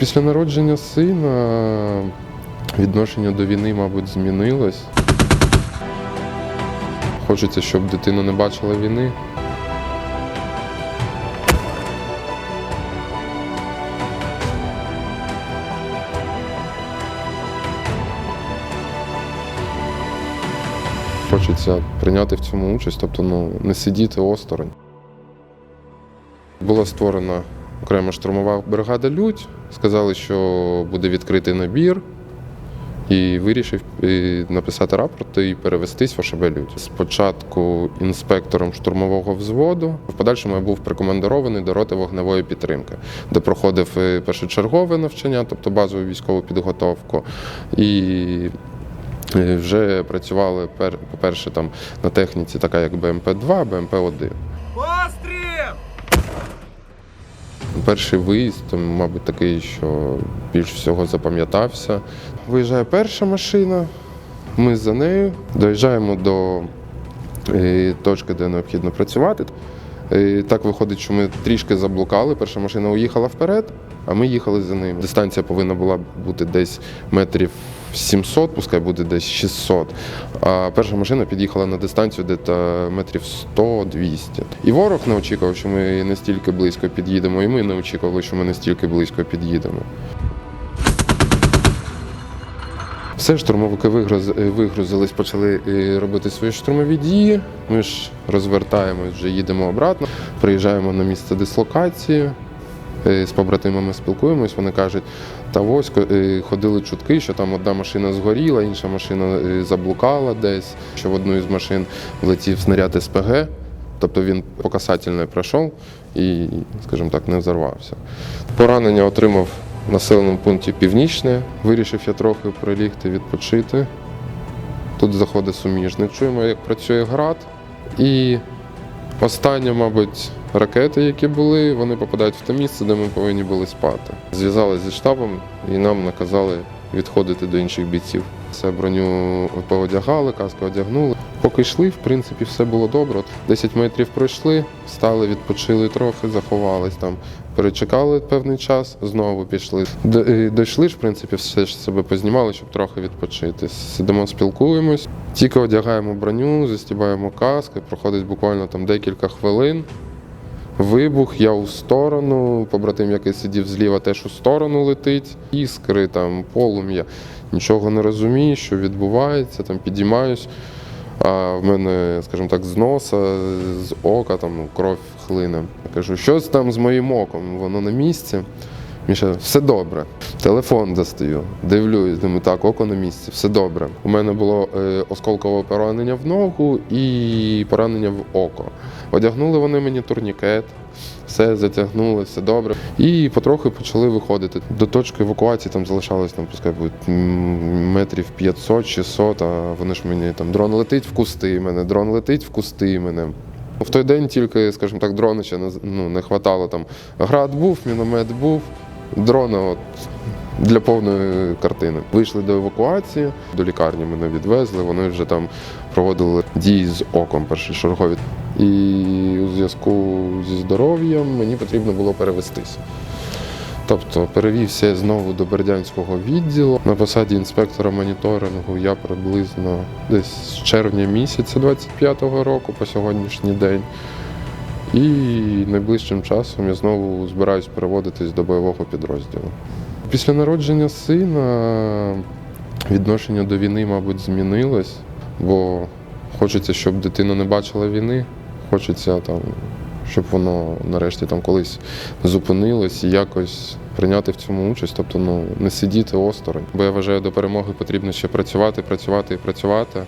Після народження сина відношення до війни, мабуть, змінилось. Хочеться, щоб дитина не бачила війни. Хочеться прийняти в цьому участь, тобто ну, не сидіти осторонь. Була створена окрема штурмова бригада Людь. Сказали, що буде відкритий набір. І вирішив написати рапорт і перевестись в ОШБ Людь. Спочатку інспектором штурмового взводу, в подальшому я був прикомандирований до роти вогневої підтримки, де проходив е, першочергове навчання, тобто базову військову підготовку. І е, вже працювали по-перше, там на техніці, така як БМП-2, БМП-1. Постріл! Перший виїзд, мабуть, такий, що більш всього запам'ятався. Виїжджає перша машина, ми за нею доїжджаємо до е, точки, де необхідно працювати. Е, Так виходить, що ми трішки заблукали. Перша машина уїхала вперед, а ми їхали за ним. Дистанція повинна була бути десь метрів 700, пускай буде десь 600. А перша машина під'їхала на дистанцію десь метрів 100-200. І ворог не очікував, що ми настільки близько під'їдемо, і ми не очікували, що ми настільки близько під'їдемо. Все, штурмовики вигрузились, почали е, робити свої штурмові дії. Ми ж розвертаємось, вже їдемо обратно, приїжджаємо на місце дислокації. Е, З побратимами спілкуємось, вони кажуть, та ось е, ходили чутки, що там одна машина згоріла, інша машина е, заблукала десь, що в одну із машин влетів снаряд СПГ, тобто він по касательної пройшов і, скажімо так, не взорвався. Поранення отримав в населеному пункті Північне. Вирішив я трохи прилігти, відпочити. Тут заходить суміжник. Чуємо, як працює град. І останні, мабуть, ракети, які були, вони попадають в те місце, де ми повинні були спати. Зв'язалися зі штабом і нам наказали відходити до інших бійців. Все броню поодягали, каску одягнули. Поки йшли, в принципі, все було добре. От 10 метрів пройшли, стали, відпочили трохи, заховались там, перечекали певний час, знову пішли. Е, Дійшли ж, в принципі, все ж себе познімали, щоб трохи відпочити. Сидимо, спілкуємось, тільки одягаємо броню, застібаємо каски, проходить буквально там декілька хвилин. Вибух, я у сторону, побратим, який сидів зліва, теж у сторону летить. Іскри, там, полум'я. Нічого не розумію, що відбувається, там підіймаюсь. А в мене, скажімо так, з носа, з ока, там кров хлине. Я кажу, щось там з моїм оком? Воно на місці. Міша, все добре. Телефон достаю, дивлюсь, думаю, так, око на місці, все добре. У мене було е, осколкове поранення в ногу і поранення в око. Одягнули вони мені турнікет, все затягнули, все добре. І потрохи почали виходити. До точки евакуації там залишалось там, пускай буде метрів 500-600, а вони ж мені там дрон летить в кусти мене, дрон летить в кусти мене. В той день тільки, скажімо так, дрона ще не, ну, не хватало там. Град був, міномет був, дрона от для повної картини. Вийшли до евакуації, до лікарні мене відвезли, вони вже там проводили дії з оком першочергові. І у зв'язку зі здоров'ям мені потрібно було перевестися. Тобто перевівся я знову до Бердянського відділу. На посаді інспектора моніторингу я приблизно десь з червня місяця 25-го року по сьогоднішній день. І найближчим часом я знову збираюсь переводитись до бойового підрозділу. Після народження сина відношення до війни, мабуть, змінилось, бо хочеться, щоб дитина не бачила війни, хочеться там, щоб воно нарешті там колись зупинилось і якось прийняти в цьому участь, тобто ну, не сидіти осторонь. Бо я вважаю, до перемоги потрібно ще працювати, працювати і працювати.